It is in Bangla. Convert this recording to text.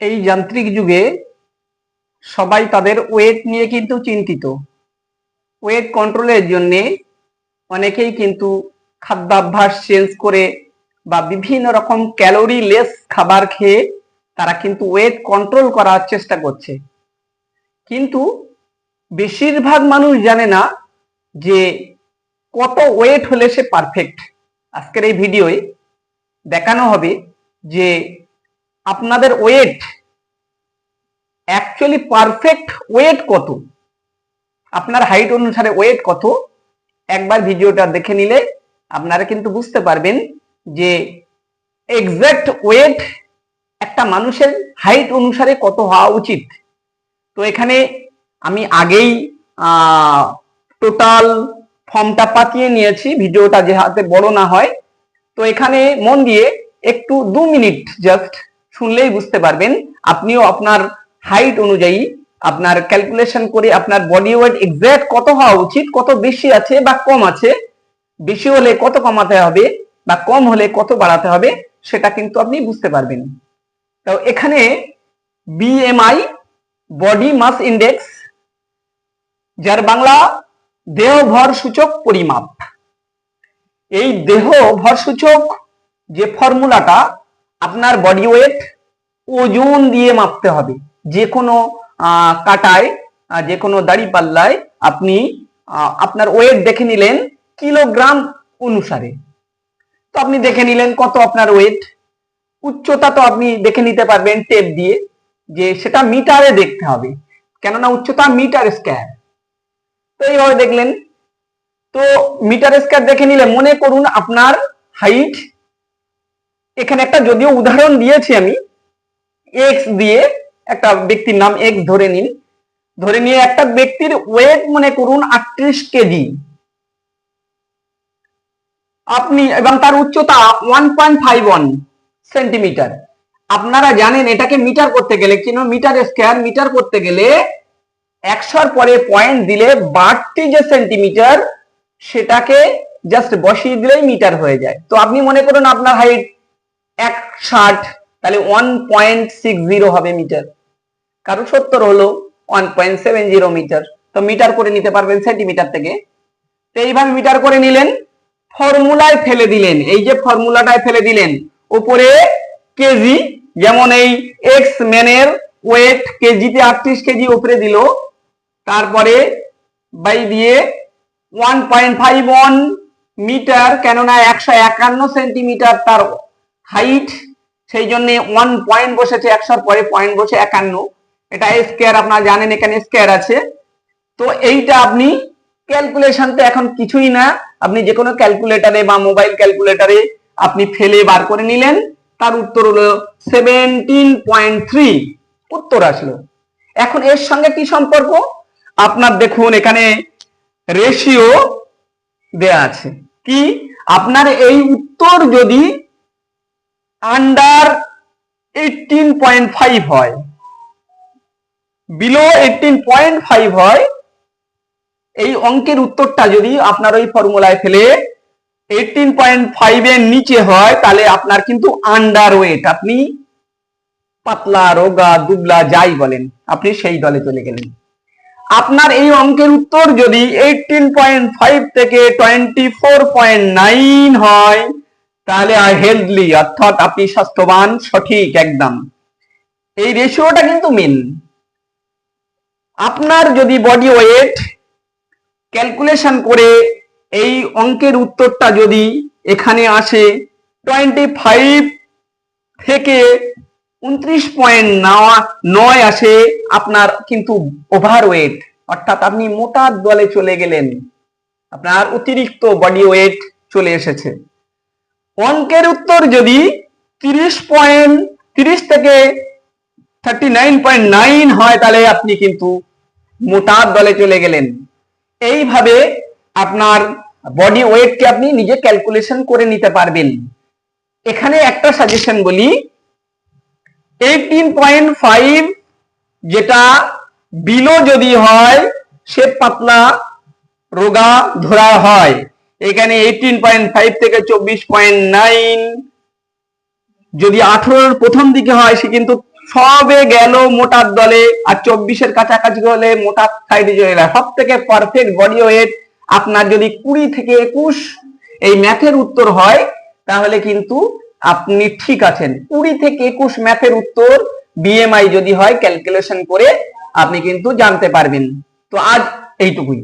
এই যান্ত্রিক যুগে সবাই তাদের ওয়েট নিয়ে কিন্তু চিন্তিত। ওয়েট কন্ট্রোলের জন্য অনেকেই কিন্তু খাদ্যাভ্যাস চেঞ্জ করে বা বিভিন্ন রকম ক্যালোরি লেস খাবার খেয়ে তারা কিন্তু ওয়েট কন্ট্রোল করার চেষ্টা করছে। কিন্তু বেশিরভাগ মানুষ জানে না যে কত ওয়েট হলে সে পারফেক্ট আজকের এই ভিডিওয় দেখানো হবে যে আপনাদের ওয়েট অ্যাকচুয়ালি পারফেক্ট ওয়েট কত? আপনার হাইট অনুসারে ওয়েট কত? একবার ভিডিওটা দেখে নিলে আপনারা কিন্তু বুঝতে পারবেন যে এক্স্যাক্ট ওয়েট একটা মানুষের হাইট অনুসারে কত হওয়া উচিত। তো এখানে আমি আগেই টোটাল ফর্মটা পাতিয়ে নিয়েছি, ভিডিওটা যে হাতে বড় না হয়। তো এখানে মন দিয়ে একটু দু মিনিট জাস্ট শুনলেই বুঝতে পারবেন, আপনিও আপনার হাইট অনুযায়ী আপনার ক্যালকুলেশন করে আপনার বডি ওয়েট এক্সাক্ট কত হওয়া উচিত, কত বেশি আছে বা কম আছে, বেশি হলে কত কমাতে হবে বা কম হলে কত বাড়াতে হবে, সেটা কিন্তু আপনি বুঝতে পারবেন। তো এখানে বিএমআই বডি মাস ইন্ডেক্স যার বাংলা দেহ ভর সূচক পরিমাপ। এই দেহ ভর সূচক যে ফর্মুলাটা আপনার বডি ওয়েট ওজন দিয়ে মাপতে হবে। যে কোনো কাটায় যে কোনো দাড়ি পাল্লায় আপনি আপনার ওয়েট দেখে নিলেন কিলোগ্রাম অনুসারে। তো আপনি দেখে নিলেন কত আপনার ওয়েট উচ্চতা তো আপনি দেখে নিতে পারবেন টেপ দিয়ে যে সেটা মিটারে দেখতে হবে। কেননা উচ্চতা মিটার স্কয়ার তো এইভাবে দেখলেন। তো মিটার স্কয়ার দেখে নিলে মনে করুন আপনার হাইট এখানে একটা যদিও উদাহরণ দিয়েছি আমি এক্স দিয়ে একটা ব্যক্তির নাম এক্স ধরে নিন। ধরে নিয়ে একটা ব্যক্তির ওয়েট মনে করুন আটত্রিশ কেজি। আপনি, এবং তার উচ্চতা one point five one centimetre আপনারা জানেন এটাকে মিটার করতে গেলে কিনো মিটার স্কয়ার মিটার করতে গেলে একশোর পরে পয়েন্ট দিলে বাড়তি যে সেন্টিমিটার সেটাকে জাস্ট বসিয়ে দিলেই মিটার হয়ে যায়। তো আপনি মনে করুন আপনার হাইট এক ষাট তাহলে ওয়ান পয়েন্ট সিক্স জিরো হবে মিটার কারও সত্তর হলো one point seven zero metre তো মিটার করে নিতে পারবেন সেন্টিমিটার থেকে। তো এইভাবে মিটার করে নিলেন ফর্মুলায় ফেলে দিলেন। এই যে ফর্মুলাটায় ফেলে দিলেন, উপরে কেজি যেমন এই এক্স ম্যানের ওয়েট কেজিতে আটত্রিশ কেজি উপরে দিল। তারপরে বাই দিয়ে one point five one metre কেননা একশো একান্ন সেন্টিমিটার তার হাইট সেই জন্য ওয়ান পয়েন্ট বসেছে, একশোর পরে পয়েন্ট বসে একান্ন। এটা স্কোয়ার আপনারা জানেন, এখানে স্কোয়ার আছে। তো এইটা আপনি ক্যালকুলেশন তো এখন কিছুই না। আপনি যে কোনো ক্যালকুলেটারে বা মোবাইল ক্যালকুলেটারে আপনি ফেলে বার করে নিলেন। তার উত্তর হলো সেভেন্টিন পয়েন্ট থ্রি উত্তর আসলো। এখন এর সঙ্গে কি সম্পর্ক? আপনার দেখুন, এখানে রেশিও দেয়া আছে। কি? আপনার এই উত্তর যদি আন্ডার এইটিন পয়েন্ট ফাইভ হয়। বিলো এইটিন পয়েন্ট ফাইভ হয়, এই অঙ্কের উত্তরটা যদি আপনার ওই ফর্মুলায় ফেলে এইটিন পয়েন্ট ফাইভ এর নিচে হয়, তাহলে আপনার কিন্তু আন্ডার ওয়েট আপনি পাতলা, রোগা, দুবলা, যাই বলেন, আপনি সেই দলে চলে গেলেন। আপনার এই অঙ্কের উত্তর যদি এইটিন পয়েন্ট ফাইভ থেকে টোয়েন্টি ফোর পয়েন্ট নাইন হয় তাহলে আর হেলথলি অর্থাৎ আপনি স্বাস্থ্যবান, সঠিক, একদম। এই রেশিওটা কিন্তু মেন আপনার যদি বডি ওয়েট ক্যালকুলেশন করে এই অঙ্কের উত্তরটা যদি এখানে আসে টোয়েন্টি ফাইভ থেকে উনত্রিশ পয়েন্ট নয় আসে আপনার কিন্তু ওভার ওয়েট অর্থাৎ আপনি মোটার দলে চলে গেলেন। আপনার অতিরিক্ত বডি ওয়েট চলে এসেছে। অঙ্কের উত্তর যদি তিরিশ পয়েন্ট তিরিশ থেকে থার্টি নাইন পয়েন্ট নাইন হয়, তাহলে আপনি কিন্তু মোটার দলে চলে গেলেন। এইভাবে আপনার বডি ওয়েটকে আপনি নিজে ক্যালকুলেশন করে নিতে পারবেন। এখানে একটা সাজেশন বলি এইটিন পয়েন্ট ফাইভ যেটা বিলো যদি হয়, সে পাতলা রোগা ধরা হয়। এখানে এইটিন পয়েন্ট ফাইভ থেকে চব্বিশ পয়েন্ট নাইন যদি আঠারোর প্রথম দিকে হয়, সে কিন্তু সবে গেল মোটার দলে, আর চব্বিশের কাছাকাছি হলে মোটার সাইডে চলে গেল সব থেকে পারফেক্ট বডি ওয়েট আপনার যদি কুড়ি থেকে একুশ এই ম্যাথের উত্তর হয়, তাহলে কিন্তু আপনি ঠিক আছেন। কুড়ি থেকে একুশ ম্যাথের উত্তর বিএমআই যদি হয় ক্যালকুলেশন করে আপনি কিন্তু জানতে পারবেন। তো আজ এইটুকুই।